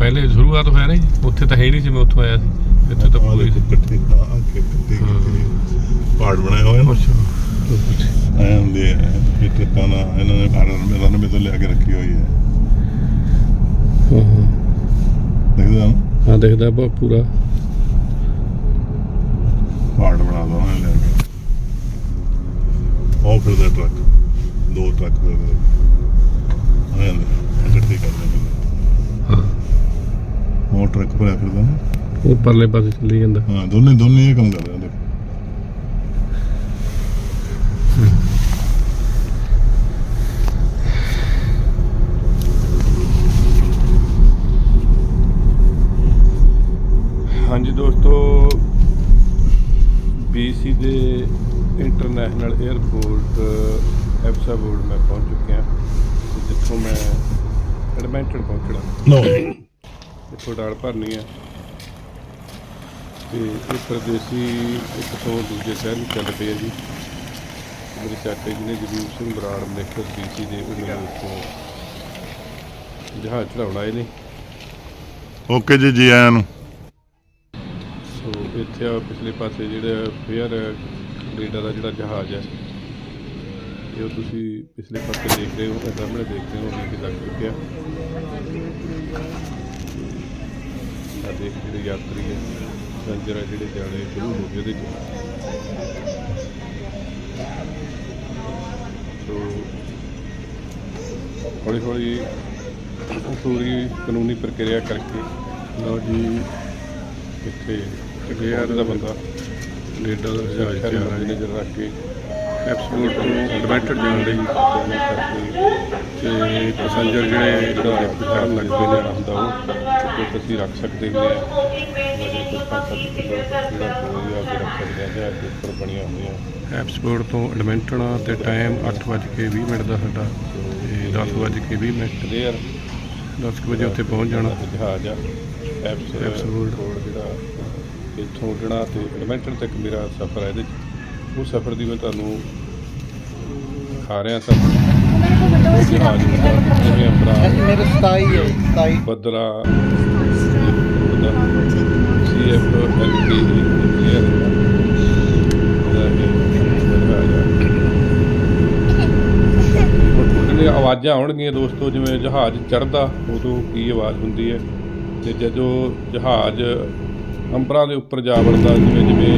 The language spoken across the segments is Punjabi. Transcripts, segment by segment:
ਪਹਿਲੇ ਸ਼ੁਰੂਆਤ ਹੋਇਆ ਨਾ ਜੀ ਉੱਥੇ ਤਾਂ ਹੈ ਹੀ ਨਹੀਂ ਸੀ ਮੈਂ ਉੱਥੋਂ ਆਇਆ ਸੀ। ਇੱਥੇ ਤਾਂ ਪੂਰੀ ਇਕੱਠੇ ਆ ਕੇ ਕੀਤੇ ਪਹਾੜ ਬਣਾਏ ਹੋਏ ਨੇ ਅੱਛਾ। ਐ ਹੁੰਦੇ ਆ ਨਾ ਇਹਨਾਂ ਨੇ ਭਾਰਤ ਮੇਲਾ ਨੇ ਤੋਂ ਲਿਆ ਕੇ ਰੱਖੀ ਹੋਈ ਹੈ ਦੇਖਦੇ ਹੋ? ਹਾਂ ਦੇਖਦਾ ਬਹੁਤ ਪੂਰਾ। ਪਹਾੜ ਬਣਾ ਦੋ ਨਾ ਲਿਆ ਕੇ। ਉਹ ਫਿਰਦਾ ਟਰੱਕ ਦੋ ਟਰੱਕ ਨੇ ਨੇ ਉਹ ਟਰੱਕ ਭਰਿਆ ਫਿਰਦਾ ਨਾ। ਉਹ ਪਰਲੇ ਪਾਸੇ ਚੱਲੀ ਜਾਂਦਾ। ਹਾਂ ਦੋਨੇ ਦੋਨੇ ਇਹ ਕੰਮ ਕਰ ਰਹੇ ਆ ਦੇਖੋ। ਹਾਂਜੀ ਦੋਸਤੋ BC ਦੇ ਇੰਟਰਨੈਸ਼ਨਲ 에ਅਰਪੋਰਟ ਐਫਸਾ ਬੋਰਡ ਮੈਂ ਪਹੁੰਚ ਚੁੱਕਿਆ। ਜਿੱਥੋਂ ਮੈਂ ਐਡਮੈਂਟਡ ਪਹੁੰਚਣਾ। ਨੋ ਇੱਥੋਂ ਡਾਲ ਭਰਨੀ ਹੈ ਤੇ ਇਹ ਪਰਦੇਸੀ ਇੱਕ ਤੋਂ ਦੂਜੇ ਸ਼ਹਿਰ ਨੂੰ ਚੱਲ ਪਏ ਜੀ। ਮੇਰੇ ਚਾਚਾ ਜੀ ਨੇ ਜਗੀਰ ਸਿੰਘ ਬਰਾੜ ਮਿਲੇਕਰ BC ਦੇ ਉਹਨਾਂ ਨੂੰ ਉੱਥੋਂ ਜਹਾਜ਼ ਚੜਾਉਣ ਆਏ ਨੇ ਓਕੇ ਜੀ ਜੀ ਆਇਆਂ ਨੂੰ। ਸੋ ਇੱਥੇ ਆ ਪਿਛਲੇ ਪਾਸੇ ਜਿਹੜਾ ਫੇਅਰ ਕੈਨੇਡਾ ਦਾ ਜਿਹੜਾ ਜਹਾਜ਼ ਹੈ ਇਹ ਤੁਸੀਂ ਪਿਛਲੇ ਪਾਸੇ ਦੇਖ ਰਹੇ ਹੋ ਸਾਹਮਣੇ ਦੇਖ ਰਹੇ ਹੋ ਵੀ ਲੱਗ ਚੁੱਕਿਆ। ਆ ਦੇਖ ਜਿਹੜੇ ਯਾਤਰੀ ਹੈ ਪੈਸੰਜਰ ਹੈ ਜਿਹੜੇ ਜਾਣੇ ਸ਼ੁਰੂ ਹੋ ਗਏ ਉਹਦੇ 'ਚ। ਸੋ ਹੌਲੀ ਹੌਲੀ ਪੂਰੀ ਕਾਨੂੰਨੀ ਪ੍ਰਕਿਰਿਆ ਕਰਕੇ ਲਓ ਜੀ। ਇੱਥੇ ਗਿਆ ਦਾ ਬੰਦਾ ਕੈਨੇਡਾ ਦਾ ਜਹਾਜ਼ ਜਹਾਜ਼ ਤਿਆਰ ਆ ਜੀ ਨਜ਼ਰ ਰੱਖ ਕੇ। ਐਪਸਪੋਰਟ ਤੋਂ ਐਡਵੈਂਟਰ ਜਾਣ ਲਈ ਤੇ ਪੈਸੰਜਰ ਜਿਹੜੇ ਜਿਹੜਾ ਵਿਚਾਰਨ ਲੱਗ ਪਏ ਨੇ ਹੁੰਦਾ ਉਹ ਤੇ ਤੁਸੀਂ ਰੱਖ ਸਕਦੇ ਹੋ ਵਜੇ ਕੁਝ ਪੰਜ ਸੱਤ ਕਿਲੋ ਜਿਹੜਾ ਕੋਈ ਆ ਕੇ ਰੱਖ ਸਕਦੇ ਆ ਜਾਂ ਉੱਪਰ ਬਣੀਆਂ ਹੁੰਦੀਆਂ ਐਪਸਪੋਰਟ ਤੋਂ ਐਡਮਿੰਟਨ ਤੇ ਟਾਈਮ 8:20 ਮਿੰਟ ਦਾ ਸਾਡਾ ਤੇ 10:20 ਮਿੰਟ। ਕਲੀਅਰ 10 ਕੁ ਵਜੇ ਉੱਥੇ ਪਹੁੰਚ ਜਾਣਾ। ਜਹਾਜ਼ ਆ। ਐਪਸ। ਕੋਡ ਜਿਹੜਾ ਇੱਥੋਂ ਉੱਡਣਾ ਤੇ ਐਡਵੈਂਟਰ ਤੱਕ ਮੇਰਾ ਸਫ਼ਰ ਹੈ ਇਹਦੇ 'ਚ। ਉਹ ਸਫ਼ਰ ਦੀ ਮੈਂ ਤੁਹਾਨੂੰ ਦਿਖਾ ਰਿਹਾ ਸਰ। ਜਹਾਜ਼ ਜਿਵੇਂ ਆਪਣਾ ਮੇਰੇ 27 ਹੈ 27 ਬੱਦਲਾ ਉਹਦਾ ਸੀਐਫ ਐਲਕੇ ਕਲੀਅਰ ਉਹਨੇ ਆਵਾਜ਼ਾਂ ਆਉਣਗੀਆਂ ਦੋਸਤੋ ਜਿਵੇਂ ਜਹਾਜ਼ ਚੜਦਾ ਉਦੋਂ ਕੀ ਆਵਾਜ਼ ਹੁੰਦੀ ਹੈ। ਤੇ ਜਦੋਂ ਜਹਾਜ਼ ਅੰਬਰਾਂ ਦੇ ਉੱਪਰ ਜਾ ਵੜਦਾ ਜਿਵੇਂ ਜਿਵੇਂ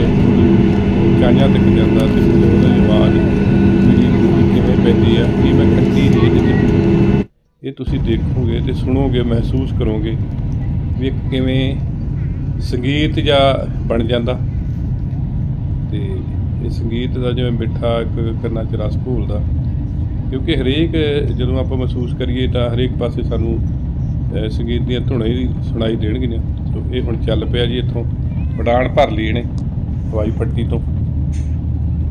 ਉਚਾਈਆਂ ਤੱਕ ਜਾਂਦਾ ਤੇ ਉਹਦੀ ਆਵਾਜ਼ ਜਿਹੜੀ ਕਿਵੇਂ ਪੈਂਦੀ ਆ, ਇਹ ਮੈਂ ਕੱਟੀ ਰੇਂਜ ਦੇ ਇਹ ਤੁਸੀਂ ਦੇਖੋਗੇ ਤੇ ਸੁਣੋਗੇ, ਮਹਿਸੂਸ ਕਰੋਗੇ ਵੀ ਇੱਕ ਕਿਵੇਂ ਸੰਗੀਤ ਜਾਂ ਬਣ ਜਾਂਦਾ। ਤੇ ਇਹ ਸੰਗੀਤ ਦਾ ਜਿਵੇਂ ਮਿੱਠਾ ਇੱਕ ਕੰਨਾਂ 'ਚ ਰਸ ਘੋਲਦਾ। ਕਿਉਂਕਿ ਹਰੇਕ ਜਦੋਂ ਆਪਾਂ ਮਹਿਸੂਸ ਕਰੀਏ ਤਾਂ ਹਰੇਕ ਪਾਸੇ ਸਾਨੂੰ ਸੰਗੀਤ ਦੀਆਂ ਧੁਨਾਂ ਹੀ ਸੁਣਾਈ ਦੇਣਗੀਆਂ। ਸੋ ਇਹ ਹੁਣ ਚੱਲ ਪਿਆ ਜੀ ਇੱਥੋਂ ਉਡਾਣ ਭਰ ਲਈ ਇਹਨੇ ਹਵਾਈ ਪੱਟੀ ਤੋਂ।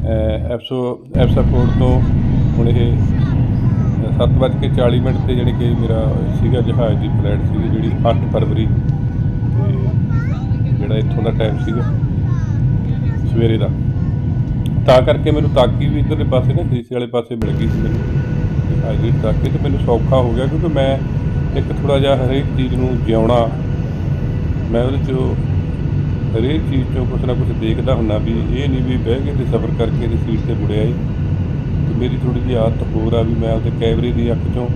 ਅਹ, ਐਫਸੋ ਐਫਸਾਪੋਰਟ ਤੋਂ ਹੁਣ ਇਹ 7:40 ਮਿੰਟ ਤੇ ਜਾਣੀ ਕਿ ਮੇਰਾ ਸੀਗਾ ਜਹਾਜ਼ ਦੀ ਫਲੈਟ ਸੀ ਜਿਹੜੀ 8 ਫਰਵਰੀ ਤੇ ਜਿਹੜਾ ਇੱਥੋਂ ਦਾ ਟਾਈਮ ਸੀਗਾ ਸਵੇਰੇ ਦਾ। ਤਾਂ ਕਰਕੇ ਮੈਨੂੰ ਤਾਕੀ ਵੀ ਇੱਧਰਲੇ ਪਾਸੇ ਨਾ ਖਰੀਸੇ ਵਾਲੇ ਪਾਸੇ ਮਿਲ ਗਈ ਸੀ ਮੈਨੂੰ। ਜਹਾਜ਼ ਦੀ ਤਾਕੀ ਤੇ ਮੈਨੂੰ ਸੌਖਾ ਹੋ ਗਿਆ ਕਿਉਂਕਿ ਮੈਂ ਇੱਕ ਥੋੜਾ ਜਿਹਾ ਹਰੇਕ ਚੀਜ਼ ਨੂੰ ਜਿਉਣਾ ਮੈਂ ਉਹਦੇ 'ਚ ਹਰੇਕ ਚੀਜ਼ 'ਚੋਂ ਕੁਛ ਨਾ ਕੁਛ ਦੇਖਦਾ ਹੁੰਦਾ ਵੀ ਇਹ ਨਹੀਂ ਵੀ ਬਹਿ ਕੇ ਤੇ ਸਫ਼ਰ ਕਰਕੇ ਦੀ ਸੀਟ ਤੇ ਮੁੜਿਆ ਹੀ ਤੇ ਮੇਰੀ ਥੋੜੀ ਜਿਹੀ ਆਦਤ ਹੋਰ ਆ ਵੀ ਮੈਂ ਉਹਦੇ ਕੈਮਰੇ ਦੀ ਅੱਖ 'ਚੋਂ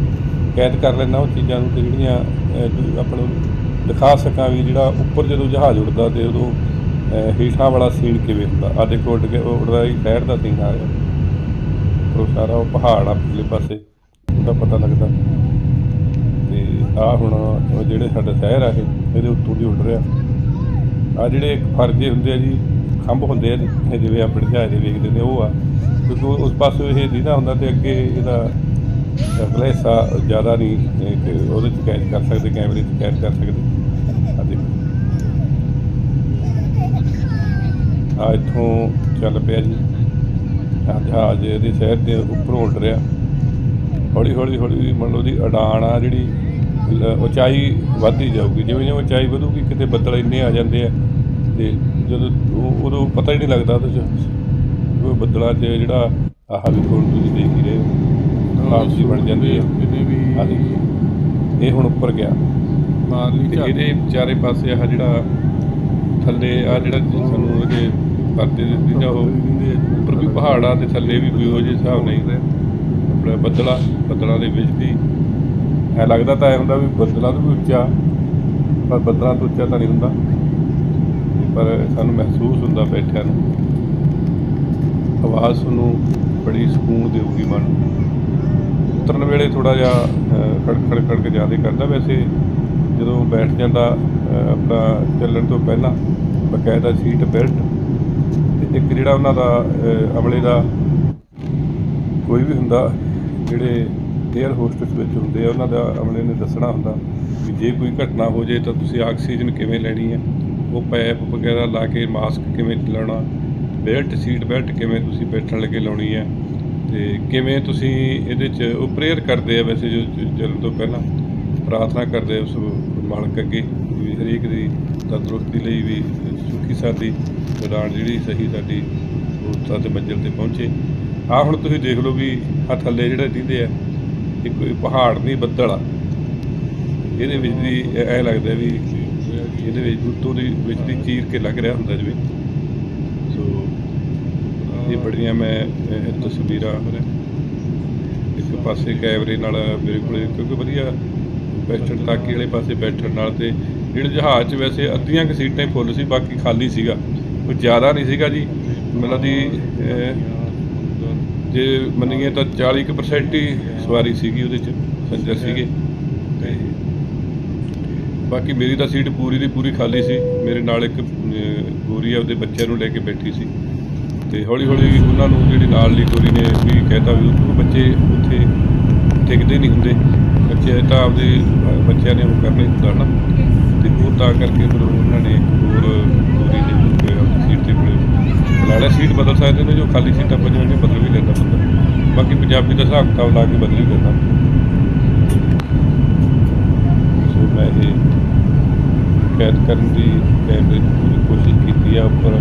ਕੈਦ ਕਰ ਲੈਂਦਾ ਉਹ ਚੀਜ਼ਾਂ ਨੂੰ ਤੇ ਜਿਹੜੀਆਂ ਆਪਾਂ ਨੂੰ ਦਿਖਾ ਸਕਾਂ ਵੀ ਜਿਹੜਾ ਉੱਪਰ ਜਦੋਂ ਜਹਾਜ਼ ਉੱਡਦਾ ਤੇ ਉਦੋਂ ਹੇਠਾਂ ਵਾਲਾ ਸੀਨ ਕਿਵੇਂ ਹੁੰਦਾ। ਆ ਦੇਖੋ ਉੱਡ ਕੇ ਉੱਡਦਾ ਹੀ ਸ਼ਹਿਰ ਦਾ ਸੀਨ ਆ ਰਿਹਾ। ਉਹ ਸਾਰਾ ਉਹ ਪਹਾੜ ਆ ਪਿਛਲੇ ਪਾਸੇ, ਉਹਦਾ ਪਤਾ ਲੱਗਦਾ। ਤੇ ਆ ਹੁਣ ਉਹ ਜਿਹੜੇ ਸਾਡਾ ਸ਼ਹਿਰ ਆ ਇਹ, ਇਹਦੇ ਉੱਤੋਂ ਦੀ ਉੱਡ ਰਿਹਾ। ਆ ਜਿਹੜੇ ਫਰਜੇ ਹੁੰਦੇ ਆ ਜੀ, ਖੰਭ ਹੁੰਦੇ ਆ ਜਿਵੇਂ ਆਪਣੇ ਜਹਾਜ਼ ਦੇ ਵੇਖਦੇ ਨੇ, ਉਹ ਆ। ਕਿਉਂਕਿ ਉਸ ਪਾਸੇ ਇਹ ਦੀਦਾ ਹੁੰਦਾ ਤੇ ਅੱਗੇ ਇਹਦਾ ਅਗਲਾ ਹਿੱਸਾ ਜ਼ਿਆਦਾ ਨਹੀਂ ਉਹਦੇ ਚ ਕੈਚ ਕਰ ਸਕਦੇ, ਕੈਮਰੇ 'ਚ ਕੈਚ ਕਰ ਸਕਦੇ। ਆ ਦੇਖੋ। ਆ ਇੱਥੋਂ ਚੱਲ ਪਿਆ ਜੀ। ਆ ਜਹਾਜ਼ ਇਹਦੇ ਸ਼ਹਿਰ ਦੇ ਉੱਪਰੋਂ ਉਲਟ ਰਿਹਾ। ਹੌਲੀ ਹੌਲੀ ਹੌਲੀ ਮੰਨ ਲਓ ਦੀ ਅਡਾਨ ਆ ਜਿਹੜੀ ਉਚਾਈ ਵੱਧਦੀ ਜਾਊਗੀ। ਜਿਵੇਂ ਜਿਵੇਂ ਉਚਾਈ ਵਧੂਗੀ ਕਿਤੇ ਬੱਦਲ ਇੰਨੇ ਆ ਜਾਂਦੇ ਆ ਤੇ ਜਦੋਂ ਉਦੋਂ ਪਤਾ ਹੀ ਨਹੀਂ ਲੱਗਦਾ ਉਹ ਬੱਦਲਾਂ 'ਚ ਜਿਹੜਾ ਆਹ ਵੀ ਹੁਣ ਤੁਸੀਂ ਦੇਖ ਹੀ ਰਹੇ ਹੋ। ਆਪਸੀ ਬਣ ਜਾਂਦੀ ਹੈ ਕਿਤੇ ਵੀ। ਇਹ ਹੁਣ ਉੱਪਰ ਗਿਆ। ਮਾਰਲੀ ਝਾੜ ਇਹਦੇ ਚਾਰੇ ਪਾਸੇ ਆਹ ਜਿਹੜਾ ਥੱਲੇ ਆ ਜਿਹੜਾ ਸਾਨੂੰ ਉਹਦੇ ਪਰਦੇ ਦੇ ਦਿੱਤਾ ਉਹ ਉੱਪਰ ਵੀ ਪਹਾੜਾਂ ਤੇ ਥੱਲੇ ਵੀ ਕੋਈ ਉਹ ਜਿਹੇ ਹਿਸਾਬ ਨਹੀਂ ਆਪਣਾ ਬੱਦਲਾ ਬੱਦਲਾਂ ਦੇ ਵਿੱਚ ਦੀ ਐ ਲੱਗਦਾ ਤਾਂ ਐ ਹੁੰਦਾ ਵੀ ਬੱਦਲਾਂ ਤੋਂ ਵੀ ਉੱਚਾ ਪਰ ਬੱਦਲਾਂ ਤੋਂ ਉੱਚਾ ਤਾਂ ਨਹੀਂ ਹੁੰਦਾ। ਪਰ ਸਾਨੂੰ ਮਹਿਸੂਸ ਹੁੰਦਾ ਬੈਠਿਆਂ ਨੂੰ। ਆਵਾਜ਼ ਤੁਹਾਨੂੰ ਬੜੀ ਸਕੂਨ ਦੇਊਗੀ ਮਨ ਨੂੰ। ਉਤਰਨ ਵੇਲੇ ਥੋੜਾ ਜਿਹਾ ਅਹ, ਖੜ ਖੜ ਖੜ ਕੇ ਜ਼ਿਆਦਾ ਕਰਦਾ। ਵੈਸੇ ਜਦੋਂ ਬੈਠ ਜਾਂਦਾ ਆਪਣਾ ਚੱਲਣ ਤੋਂ ਪਹਿਲਾਂ ਬਕਾਇਦਾ ਸੀਟ ਬੈਲਟ ਤੇ ਇੱਕ ਜਿਹੜਾ ਉਹਨਾਂ ਦਾ ਅਮਲੇ ਦਾ ਕੋਈ ਵੀ ਹੁੰਦਾ ਜਿਹੜੇ 에ਅਰ ਹੋਸਟਸ ਵਿੱਚ ਹੁੰਦੇ ਆ, ਉਹਨਾਂ ਦਾ ਅਮਲੇ ਨੇ ਦੱਸਣਾ ਹੁੰਦਾ ਵੀ ਜੇ ਕੋਈ ਘਟਨਾ ਹੋ ਜੇ ਤਾਂ ਤੁਸੀਂ ਆਕਸੀਜਨ ਕਿਵੇਂ ਲੈਣੀ ਹੈ? ਉਹ ਪੈਪ ਵਗੈਰਾ ਲਾ ਕੇ ਮਾਸਕ ਕਿਵੇਂ ਲਾਉਣਾ? ਬੈਲਟ ਸੀਟ ਬੈਲਟ ਕਿਵੇਂ ਤੁਸੀਂ ਬੈਠਣ ਲੱਗੇ ਲਾਉਣੀ ਹੈ? ਤੇ ਕਿਵੇਂ ਤੁਸੀਂ ਇਹਦੇ 'ਚ ਉਹ ਪ੍ਰੇਅਰ ਕਰਦੇ ਆ ਵੈਸੇ ਜੋ ਚੱਲਣ ਤੋਂ ਪਹਿਲਾਂ? ਪ੍ਰਾਰਥਨਾ ਕਰਦੇ ਆ ਉਸ ਮਾਲਕ ਅੱਗੇ ਵੀ ਹਰੇਕ ਦੀ ਤੰਦਰੁਸਤੀ ਲਈ ਵੀ ਸੁਖੀ ਸਾਡੀ ਉਡਾਣ ਜਿਹੜੀ ਸਹੀ ਸਾਡੀ ਉਹ ਸਾਤੇ ਮੰਜ਼ਿਲ ਤੇ ਪਹੁੰਚੇ। ਆ ਹੁਣ ਤੁਸੀਂ ਦੇਖ ਲਓ ਵੀ ਆ ਥੱਲੇ ਜਿਹੜੇ ਦਿੰਦੇ ਆ ਇਹ ਕੋਈ ਪਹਾੜ ਨਹੀਂ, ਬੱਦਲ ਆ। ਇਹਦੇ ਵਿੱਚ ਦੀ ਐ ਲੱਗਦਾ ਵੀ ਇਹਦੇ ਵਿੱਚ ਉੱਤੋਂ ਦੀ ਵਿੱਚ ਦੀ ਚੀਰ ਕੇ ਲੱਗ ਰਿਹਾ ਹੁੰਦਾ ਜਿਵੇਂ। ਸੋ, ਇਹ ਬੜੀਆਂ ਮੈਂ ਤਸਵੀਰਾਂ ਇੱਕ ਪਾਸੇ ਕੈਮਰੇ ਨਾਲ ਮੇਰੇ ਕੋਲੇ, ਕਿਉਂਕਿ ਵਧੀਆ ਬੈਠਣ, ਤਾਕੀ ਵਾਲੇ ਪਾਸੇ ਬੈਠਣ ਨਾਲ ਤੇ ਜਿਹੜੇ ਜਹਾਜ਼ 'ਚ ਵੈਸੇ ਅੱਧੀਆਂ ਕੁ ਸੀਟਾਂ ਹੀ ਫੁੱਲ ਸੀ, ਬਾਕੀ ਖਾਲੀ ਸੀਗਾ। ਕੋਈ ਜ਼ਿਆਦਾ ਨਹੀਂ ਸੀਗਾ ਜੀ। ਮਤਲਬ ਦੀ ਜੇ ਮੰਨੀਏ ਤਾਂ 40% ਹੀ ਸਵਾਰੀ ਸੀਗੀ ਉਹਦੇ 'ਚ ਸੰਜਰ ਸੀਗੇ। ਤੇ ਬਾਕੀ ਮੇਰੀ ਤਾਂ ਸੀਟ ਪੂਰੀ ਦੀ ਪੂਰੀ ਖਾਲੀ ਸੀ। ਮੇਰੇ ਨਾਲ ਇੱਕ ਗੋਰੀ ਆ ਉਹਦੇ ਬੱਚਿਆਂ ਨੂੰ ਲੈ ਕੇ ਬੈਠੀ ਸੀ। ਤੇ ਹੌਲੀ ਹੌਲੀ ਉਹਨਾਂ ਨੂੰ ਜਿਹੜੀ ਨਾਲ ਲਈ ਗੋਰੀ ਨੇ ਵੀ ਕਹਿਤਾ ਵੀ ਉਹ ਬੱਚੇ ਉੱਥੇ ਟਿਕਦੇ ਨਹੀਂ ਹੁੰਦੇ। ਬੱਚੇ ਤਾਂ ਆਪਦੇ ਬੱਚਿਆਂ ਨੇ ਉਹ ਕਰਨਾ ਹੁੰਦਾ ਨਾ ਤੇ ਉਹ ਤਾਂ ਕਰਕੇ ਫਿਰ ਉਹਨਾਂ ਨੇ ਹੋਰ ਗੋਰੀ ਨੇ ਕੋਈ ਆਪਣੀ ਸੀਟ ਤੇ ਕੋਲੇ ਬੁਲਾ ਲਿਆ ਸੀਟ ਬਦਲ ਸਕਦੇ ਨੇ, ਜੋ ਖਾਲੀ ਸੀਟਾਂ ਪਈਆਂ ਨੇ, ਬਦਲ ਵੀ ਲੈਂਦਾ ਬੰਦਾ। ਬਾਕੀ ਪੰਜਾਬੀ ਦਾ ਹਿਸਾਬ ਕਿਤਾਬ ਲਾ ਕੇ ਬਦਲ ਹੀ ਲੈਂਦਾ। ਸੋ ਮੈਂ ਇਹ ਕੈਦ ਕਰਨ ਦੀ ਕੈਮਰੇ 'ਚ ਪੂਰੀ ਕੋਸ਼ਿਸ਼ ਕੀਤੀ ਆ ਉੱਪਰ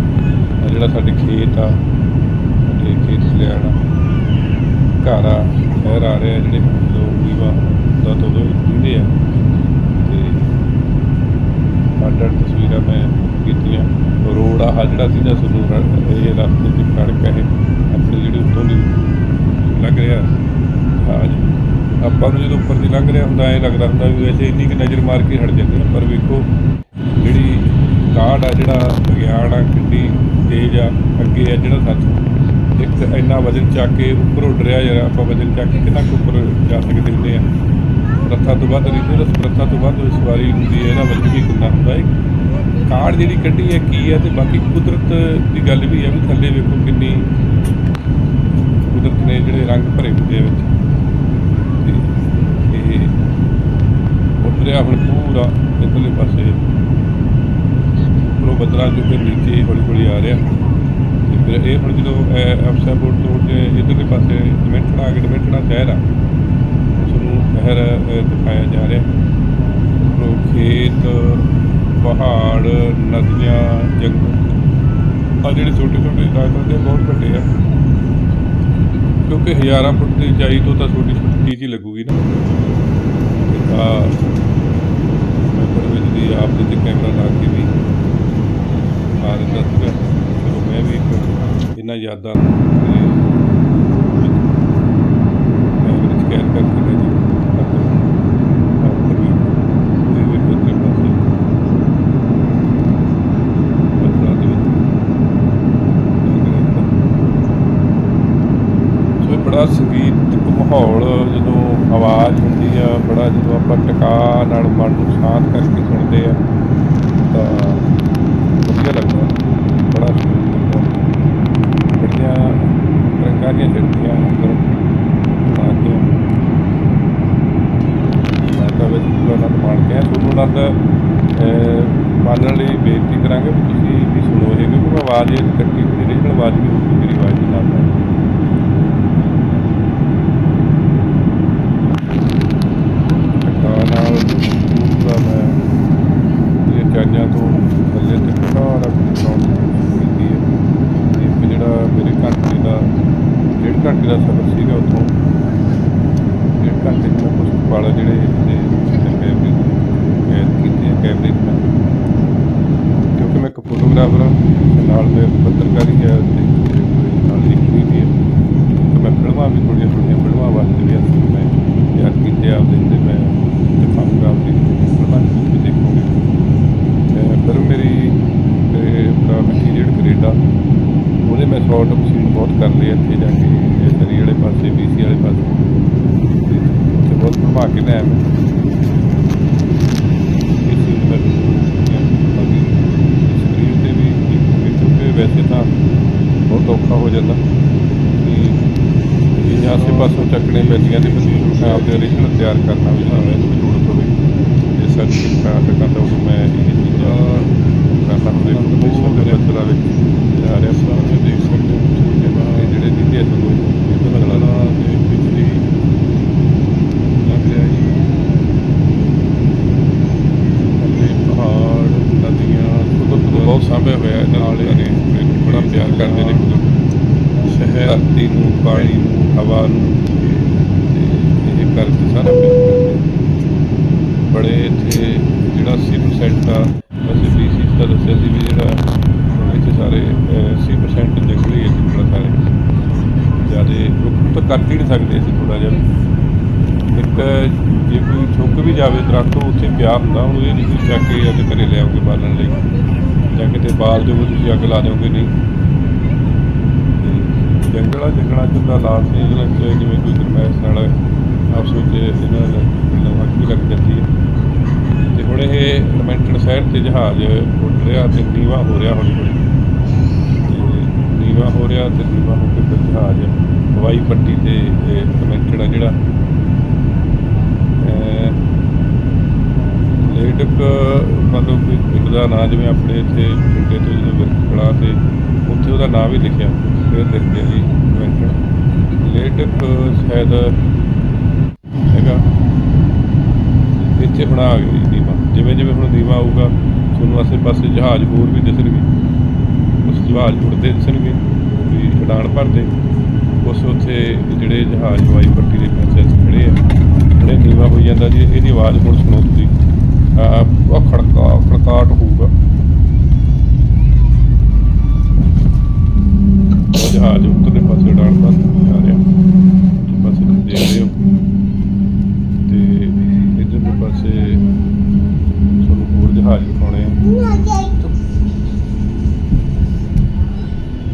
ਜਿਹੜਾ ਸਾਡੇ ਖੇਤ ਆ, ਸਾਡੇ ਖੇਤ ਲਿਆਣਾ ਘਰ ਆ, ਸ਼ਹਿਰ ਆ ਰਿਹਾ, ਜਿਹੜੇ ਲੋਕ ਵੀਵਾ ਦਾ ਤੋਂ ਦਿੰਦੇ ਆ, ਤੇ ਅੱਡ ਅੱਡ ਤਸਵੀਰਾਂ ਮੈਂ ਕੀਤੀਆਂ ਰੋਡ ਆ ਜਿਹੜਾ ਸੀਗਾ ਸਾਨੂੰ ਰ- ਇਹ ਰਸਤੇ 'ਚ ਸੜਕ ਹੈ ਆਪਣੀ ਜਿਹੜੀ ਉੱਤੋਂ ਦੀ ਲੱਗ ਰਿਹਾ। ਜਹਾਜ਼ ਆਪਾਂ ਨੂੰ ਜਦੋਂ ਉੱਪਰ ਦੀ ਲੰਘ ਰਿਹਾ ਹੁੰਦਾ, ਐ ਲੱਗਦਾ ਹੁੰਦਾ ਵੀ ਵੈਸੇ ਇੰਨੀ ਕਿ ਨਜ਼ਰ ਮਾਰ ਕੇ ਹਟ ਜਾਂਦੇ ਨੇ ਪਰ ਵੇਖੋ, ਜਿਹੜੀ ਕਾਢ ਆ, ਜਿਹੜਾ ਵਿਗਿਆਨ ਆ, ਕਿੰਨੀ ਤੇਜ਼ ਆ, ਅੱਗੇ ਆ, ਜਿਹੜਾ ਸੱਚ। ਇੱਕ ਇੰਨਾ ਵਜ਼ਨ ਚੱਕ ਕੇ ਉੱਪਰ ਉੱਡ ਰਿਹਾ ਯਾਰ, ਆਪਾਂ ਵਜ਼ਨ ਚੱਕ ਕੇ ਕਿੰਨਾ ਕੁ ਉੱਪਰ ਜਾ ਸਕਦੇ ਹੁੰਦੇ ਆ। ਰੱਥਾਂ ਤੋਂ ਵੱਧ ਰਹਿੰਦੇ ਤਾਂ ਰੱਥਾਂ ਤੋਂ ਵੱਧ ਸਵਾਰੀ ਹੁੰਦੀ ਹੈ, ਇਹਦਾ ਵਜ਼ਨ ਵੀ ਕਿੰਨਾ ਹੁੰਦਾ ਹੈ। ਕਾਢ ਜਿਹੜੀ ਕੱਢੀ ਹੈ, ਕੀ ਹੈ ਤੇ ਬਾਕੀ ਕੁਦਰਤ ਦੀ ਗੱਲ ਵੀ ਹੈ ਵੀ ਥੱਲੇ ਵੇਖੋ ਕਿੰਨੀ ਕੁਦਰਤ ਨੇ ਜਿਹੜੇ ਰੰਗ ਭਰੇ ਹੁੰਦੇ ਵਿੱਚ। ਤੇ ਇਹ ਉੱਡ ਰਿਹਾ ਹੁਣ ਪੂਰਾ ਇੱਧਰਲੇ ਪਾਸੇ। ਉੱਪਰੋਂ ਬੱਦਲਾਂ ਜੋ ਫਿਰ ਨੀਚੇ ਹੌਲੀ ਹੌਲੀ ਆ ਰਿਹਾ। ਤੇ ਫਿਰ ਇਹ ਹੁਣ ਜਦੋਂ ਅਫਸਾਪੋਰਟ ਤੋਂ ਉੱਡ ਕੇ ਇੱਧਰਲੇ ਪਾਸੇ ਡਿਮੈਂਸ਼ਨਾ ਆ ਕੇ ਸ਼ਹਿਰ ਆ। ਉਸ ਨੂੰ ਸ਼ਹਿਰ ਦਿਖਾਇਆ ਜਾ ਰਿਹਾ। ਉੱਪਰੋਂ ਖੇਤ ਪਹਾੜ, ਨਦੀਆਂ, ਜੰਗਲ। ਆ ਜਿਹੜੇ ਛੋਟੇ ਛੋਟੇ ਦਾਇਰੇ ਦੇ ਬਹੁਤ ਵੱਡੇ ਆ। ਕਿਉਂਕਿ ਹਜ਼ਾਰਾਂ ਫੁੱਟ ਦੀ ਉਚਾਈ ਤੋਂ ਤਾਂ ਛੋਟੀ ਛੋਟੀ ਚੀਜ਼ ਹੀ ਲੱਗੂਗੀ ਨਾ। ਆ ਮੈਂ ਪਰ ਵਿੱਚ ਦੀ ਆਪ ਦੇ ਤੇ ਕੈਮਰਾ ਲਾ ਕੇ ਵੀ ਆ ਦਿੰਦਾ ਸੀਗਾ। ਚਲੋ, ਮੈਂ ਵੀ ਇੱਕ ਇਹਨਾਂ ਯਾਦਾਂ ਨੂੰ ਤੇ ਕੈਮਰੇ 'ਚ ਕੈਦ ਕਰਕੇ ਲੈ ਜੀ ਉੱਪਰ ਵੀ ਇਹ ਵੀ ਉੱਤੇ ਪਾਸੇ ਬੱਦਲਾਂ ਦੇ ਵਿੱਚ ਸੋ ਇਹ ਬੜਾ ਸੰਗੀਤਕ ਮਾਹੌਲ ਜਦੋਂ ਆਵਾਜ਼ ਹੁੰਦੀ ਆ ਬੜਾ ਜਦੋਂ ਆਪਾਂ ਟਿਕਾ ਨਾਲ ਮਨ ਨੂੰ ਸ਼ਾਂਤ ਕਰਕੇ ਸੁਣਦੇ ਆ, ਤਾਂ ਵਧੀਆ ਲੱਗਦਾ, ਬੜਾ ਸਕੂਨ ਮਿਲਦਾ ਬੜੀਆਂ ਰੰਗਾਂ ਚੜਦੀਆਂ ਅੰਦਰ ਆ ਕੇ ਮੈਂ ਤਾਂ ਵਿੱਚ ਪੂਰਾ ਆਨੰਦ ਮਾਣ ਕੇ ਤੁਹਾਨੂੰ ਆਨੰਦ ਵਾਲੇ ਜਿਹੜੇ ਹੋ ਜਾਂਦਾ। ਕਿ ਇਹ ਆਸੇ ਪਾਸੋਂ ਚੱਕਣੇ ਪੈਂਦੀਆਂ ਤੇ ਫਿਰ ਆਪਦੇ original ਤਿਆਰ ਕਰਨਾ ਵੀ ਨਾ ਮੈਨੂੰ ਵੀ ਲੋੜ ਪਵੇ ਜੇ ਸਰਚ ਕਰਨਾ ਤਾਂ ਉਹ ਮੈਂ ਇਹ ਚੀਜ਼ਾਂ ਕਰਨਾ ਹੁੰਦੇ ਕੰਪੀਟੀਸ਼ਨ ਦੇ ਬੱਦਲਾ ਵਿੱਚ ਜਾ ਰਿਹਾ ਸਾਹਮਣੇ ਦੇਖ ਸਕਦੇ ਹੋ। ਛੋਟੇ ਜਿਹੜੇ ਦਿੱਤੇ ਇਸ ਨੂੰ ਇਹ ਬਦਲਾ ਦੇ ਬਿਜਲੀ ਲੱਗ ਰਿਹਾ ਜੀ। ਪਹਾੜ, ਨਦੀਆਂ, ਕੁਦਰਤ ਨੂੰ ਬਹੁਤ ਸਾਂਭਿਆ ਹੋਇਆ ਇਹਨਾਂ ਨਾਲ ਨੇ ਮੈਨੂੰ ਬੜਾ ਪਿਆਰ ਕਰਦੇ ਨੇ ਕੁਦਰਤ ਧਰਤੀ ਨੂੰ ਪਾਣੀ ਨੂੰ ਹਵਾ ਨੂੰ ਤੇ ਇਹ ਕਰਕੇ ਸਾਰਾ ਪਿਆਰ ਕਰਦੇ ਬੜੇ ਇੱਥੇ ਜਿਹੜਾ 80% ਆ ਵੈਸੇ ਬੀਸੀ ਦਾ ਦੱਸਿਆ ਸੀ ਵੀ ਜਿਹੜਾ ਇੱਥੇ ਸਾਰੇ ਅਹ, 80% ਜੰਗਲੀ ਹੈ ਜਿੰਨਾ ਸਾਰੇ। ਜਿਆਦੇ ਰੁੱਖ ਤਾਂ ਕੱਟ ਹੀ ਨਹੀਂ ਸਕਦੇ ਅਸੀਂ ਥੋੜਾ ਜਿਹਾ। ਇੱਕ ਜੇ ਕੋਈ ਛੁੱਕ ਵੀ ਜਾਵੇ ਦਰਖਤ ਉੱਥੇ ਪਿਆ ਹੁੰਦਾ ਉਹਨੂੰ ਇਹ ਨਹੀਂ ਕਿ ਚੱਕ ਕੇ ਅੱਜ ਘਰੇ ਲੈ ਬਾਲਣ ਲਈ। ਜਾਂ ਕਿਤੇ ਬਾਲ ਦਿਓਗੇ ਤੁਸੀਂ ਅੱਗ ਲਾ ਦਿਓਗੇ ਨਹੀਂ। ਜੰਗਲਾਂ ਜੰਗਲਾਂ ਚ ਤਾਂ ਲਾਸ ਸੀ ਇਹਨਾਂ ਚ ਜਿਵੇਂ ਕੋਈ ਗਰਮੈਸ਼ ਨਾਲ ਆਪਸ ਵਿੱਚ ਇਹਨਾਂ ਨਾਲ ਅੱਗ ਲੱਗ ਜਾਂਦੀ ਹੈ ਤੇ ਹੁਣ ਇਹ ਲਮੈਂਟਡ ਸ਼ਹਿਰ ਤੇ ਜਹਾਜ਼ ਉੱਡ ਰਿਹਾ ਤੇ ਨੀਵਾ ਹੋ ਰਿਹਾ ਹੌਲੀ ਹੌਲੀ ਤੇ ਨੀਵਾ ਹੋ ਰਿਹਾ ਤੇ ਨੀਵਾ ਹੋ ਕੇ ਫਿਰ ਜਹਾਜ਼ ਹਵਾਈ ਪੱਟੀ ਤੇ ਲਮੈਂਟਡ ਆ ਜਿਹੜਾ। ਅਹ, ਮਤਲਬ ਇੱਕ ਦਾ ਨਾਂ ਜਿਵੇਂ ਆਪਣੇ ਇੱਥੇ ਪਿੰਡੇ ਤੋਂ ਜਦੋਂ ਵਿਰਕੜਾ ਤੇ ਉੱਥੇ ਉਹਦਾ ਨਾਂ ਵੀ ਲਿਖਿਆ ਫਿਰ ਲਿਖਦੇ ਆ ਜੀ ਐਡਮਿੰਟਨ ਲੇਟਕ ਸ਼ਾਇਦ ਹੈਗਾ। ਇੱਥੇ ਹੁਣ ਆ ਗਿਆ ਜੀ ਦੀਵਾ। ਜਿਵੇਂ ਜਿਵੇਂ ਹੁਣ ਦੀਵਾ ਆਊਗਾ ਤੁਹਾਨੂੰ ਆਸੇ ਪਾਸੇ ਜਹਾਜ਼ ਹੋਰ ਵੀ ਦਿਸਣਗੇ। ਉਸ ਜਹਾਜ਼ ਉੜਦੇ ਦਿਸਣਗੇ ਵੀ ਉਡਾਣ ਭਰਦੇ। ਉਸ ਉੱਥੇ ਜਿਹੜੇ ਜਹਾਜ਼ ਹਵਾਈ ਪੱਟੀ ਦੇ ਪਾਸੇ ਖੜੇ ਆ। ਜਿਹੜੇ ਨੀਵਾ ਹੋਈ ਜਾਂਦਾ ਜੀ ਇਹਦੀ ਆਵਾਜ਼ ਹੁਣ ਸੁਣੋ ਤੁਸੀਂ। ਖੜਕਾ, ਖੜਕਾਟ ਹੋਊਗਾ। ਜਹਾਜ਼ ਉੱਤਰਲੇ ਪਾਸੇ ਉਡਾਣ ਪਾਸੇ ਆ ਰਿਹਾ। ਦੂਜੇ ਪਾਸੇ ਤੁਸੀਂ ਦੇਖ ਰਹੇ ਹੋ। ਤੇ ਇਧਰਲੇ ਪਾਸੇ ਤੁਹਾਨੂੰ ਹੋਰ ਜਹਾਜ਼ ਦਿਖਾਉਣੇ ਆ।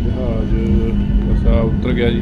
ਜਹਾਜ਼ ਬਸ ਆ ਉੱਤਰ ਗਿਆ ਜੀ।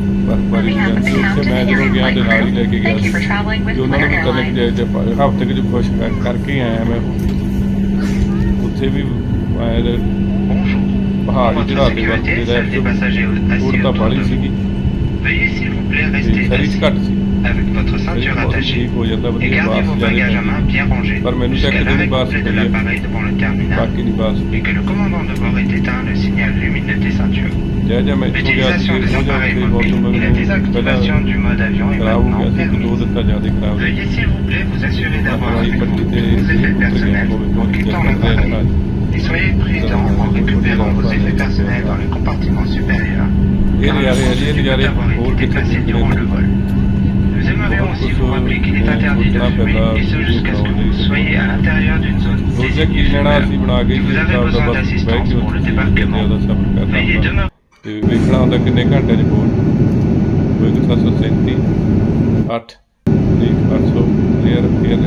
the ਜਾਂਦੀ ਉੱਥੇ ਮੈਂ ਜਦੋਂ ਗਿਆ ਤੇ ਨਾਲ ਹੀ ਲੈ ਕੇ ਗਿਆ with ਜੋ ਉਹਨਾਂ ਨੂੰ Airlines. ਜਾਏ ਤੇ ਹਫ਼ਤੇ ਕੁ ਕਰਕੇ ਆਇਆ ਮੈਂ ਉੱਥੇ ਵੀ ਆਇਆ ਪਹਾੜ ਦੇ ਵਕਤ sécurité, ਜਿਹੜਾ ਦੂਰ ਤਾਂ ਬਾਲੀ ਸੀਗੀ. Veuillez s'il vous plaît ਤੇ rester ਸਰੀਰ assis ਘੱਟ ਸੀ avec votre ਸਰੀਰ ceinture ਮੌਸਮ attachée ਠੀਕ ਹੋ ਜਾਂਦਾ et ਵਧੀਆ gardez ਬਾਸ vos bagages à main bien rangés ਪਰ ਮੈਨੂੰ ਤਾਂ jusqu'à ਕਿਤੇ l'arrêt ਨਹੀਂ ਬਾਸ complet de ਪਈ l'appareil devant le terminal ਬਾਕੀ ਨਹੀਂ ਬਾਸ et que le commandant de bord ait éteint le signal lumineux des ceintures. ਜੈ ਜੈ ਮੈਂ ਇੱਥੋਂ ਗਿਆ ਸੀ L'utilisation des ਉਹ ਜਾ appareils ਕੇ mobiles ਮੌਸਮ et la ਮੈਨੂੰ désactivation du mode avion est ਖਰਾਬ ਹੋ maintenant ਗਿਆ ਸੀ ਦੋ permise. ਦਿਨ ਤਾਂ ਜ਼ਿਆਦਾ ਖਰਾਬ ਹੋ Veuillez s'il vous plaît vous assurer d'avoir ਹਵਾਈ avec ਪੱਟੀ vous ਤੇ tous vos effets personnels en quittant l'appareil et soyez prudent en récupérant vos effets personnels dans les compartiments supérieurs. ਇਹ car ਨਜ਼ਾਰੇ ਆ ਜੀ ਇਹ il peut ਨਜ਼ਾਰੇ avoir ਹੋਰ été ਕਿਤੇ déplacé durant le vol. Nous aimerions aussi vous rappeler qu'il est interdit de fumer, et ce jusqu'à ce que vous soyez à l'intérieur d'une zone ਰੋਜ਼ਾ ਕੀ désignée ਲੈਣਾ fumeur. ਅਸੀਂ ਬਣਾ ਕੇ Si vous avez besoin d'assistance pour le débarquement, ਉਹਦਾ ਸਫ਼ਰ ਕਰਨਾ veuillez ਹੁੰਦਾ। demeurer. ਤੇ ਵੇਖਣਾ ਹੁੰਦਾ ਕਿੰਨੇ ਘੰਟੇ ਚ ਪਹੁੰਚ ਕੋਈ 737 8 ਨਹੀਂ 800 ਕਲੀਅਰ ਕਲੀਅਰ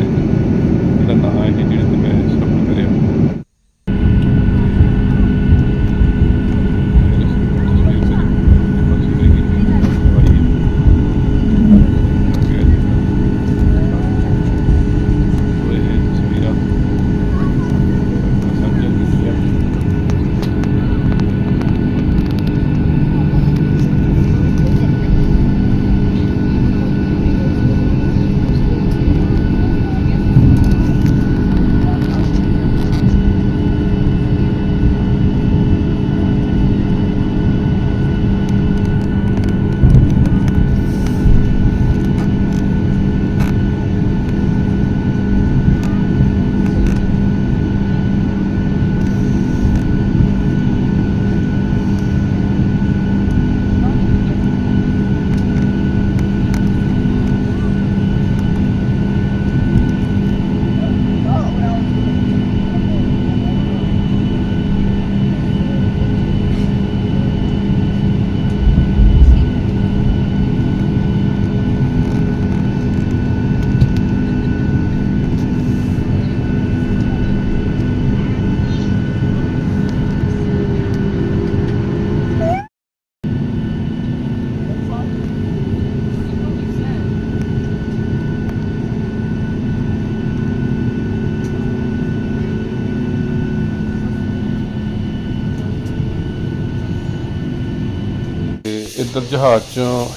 ਇੱਧਰ ਜਹਾਜ਼ 'ਚੋਂ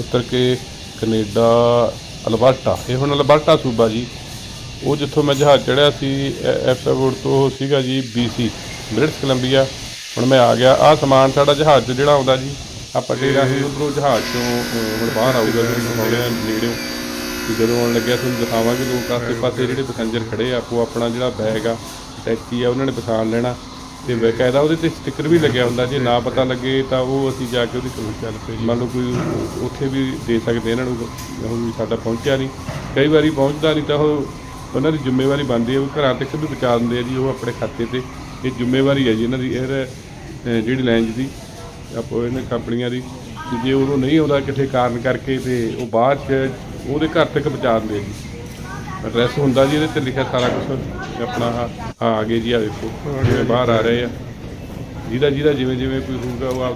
ਉਤਰ ਕੇ ਕੈਨੇਡਾ ਅਲਬਰਟਾ। ਇਹ ਹੁਣ ਅਲਬਰਟਾ ਸੂਬਾ ਜੀ। ਉਹ ਜਿੱਥੋਂ ਮੈਂ ਜਹਾਜ਼ ਚੜਿਆ ਸੀ ਐਫਸਬੋਰਡ ਤੋਂ ਉਹ ਸੀਗਾ ਜੀ BC ਬ੍ਰਿਟਿਸ਼ ਕੋਲੰਬੀਆ। ਹੁਣ ਮੈਂ ਆ ਗਿਆ। ਆਹ ਸਮਾਨ ਸਾਡਾ ਜਹਾਜ਼ 'ਚ ਜਿਹੜਾ ਆਉਂਦਾ ਜੀ ਆ ਪਟੇਰਾ ਸੀ ਉਧਰੋਂ ਜਹਾਜ਼ 'ਚੋਂ ਹੁਣ ਬਾਹਰ ਆਊਗਾ ਜਿਹੜੀ ਦਿਖਾਉਣੇ ਆ ਨੇੜਿਓਂ। ਤੇ ਜਦੋਂ ਆਉਣ ਲੱਗਿਆ ਤੁਹਾਨੂੰ ਦਿਖਾਵਾਂਗੇ ਲੋਕ ਆਸੇ ਪਾਸੇ ਜਿਹੜੇ ਪੈਸੰਜਰ ਖੜੇ ਆ ਆਪੋ ਆਪਣਾ ਜਿਹੜਾ ਬੈਗ ਆ ਟੈਚੀ ਆ ਉਹਨਾਂ ਨੇ ਪਛਾਣ ਲੈਣਾ। ਤੇ ਬਕਾਇਦਾ ਉਹਦੇ ਤੇ ਸਟicker ਵੀ ਲੱਗਿਆ ਹੁੰਦਾ, ਜੇ ਨਾ ਪਤਾ ਲੱਗੇ ਤਾਂ ਉਹ ਅਸੀਂ ਜਾ ਕੇ ਉਹਦੀ ਕੋਲ ਚੱਲ ਪਏ ਮੰਨ ਲਓ ਕੋਈ ਉੱਥੇ ਵੀ ਦੇ ਸਕਦੇ ਇਹਨਾਂ ਨੂੰ ਉਹ ਵੀ ਸਾਡਾ ਪਹੁੰਚਿਆ ਨਹੀਂ। ਕਈ ਵਾਰੀ ਪਹੁੰਚਦਾ ਨਹੀਂ ਤਾਂ ਉਹ, ਉਹਨਾਂ ਦੀ ਜ਼ਿੰਮੇਵਾਰੀ ਬਣਦੀ ਹੈ ਉਹ ਘਰਾਂ ਤੱਕ ਵੀ ਪਹੁੰਚਾ ਦਿੰਦੇ ਆ ਜੀ, ਉਹ ਆਪਣੇ ਖਾਤੇ ਤੇ। ਇਹ ਜ਼ਿੰਮੇਵਾਰੀ ਹੈ ਜੀ, ਇਹਨਾਂ ਦੀ 에ਅਰ ਜਿਹੜੀ ਲੈਂਜ ਦੀ, ਆਪੋ ਇਹਨਾਂ ਕੰਪਨੀਆਂ ਦੀ। ਜੇ ਉਹਨੂੰ ਨਹੀਂ ਆਉਂਦਾ ਕਿਸੇ ਕਾਰਨ ਕਰਕੇ ਤੇ ਉਹ ਬਾਅਦ ਚ ਉਹਦੇ ਘਰ ਤੱਕ ਪਹੁੰਚਾ ਦਿੰਦੇ ਆ ਜੀ। ਐਡਰੈਸ ਹੁੰਦਾ ਜੀ ਇਹਦੇ ਤੇ ਲਿਖਿਆ ਸਾਰਾ ਕੁਝ ਆਪਣਾ ਆਹ ਆ ਗਏ ਜੀ, ਆ ਦੇਖੋ, ਜਿਵੇਂ ਬਾਹਰ ਆ ਰਹੇ ਆ। ਜਿਹਦਾ ਜਿਹਦਾ ਜਿਵੇਂ ਜਿਵੇਂ ਕੋਈ ਹੋਊਗਾ, ਉਹ ਆਪ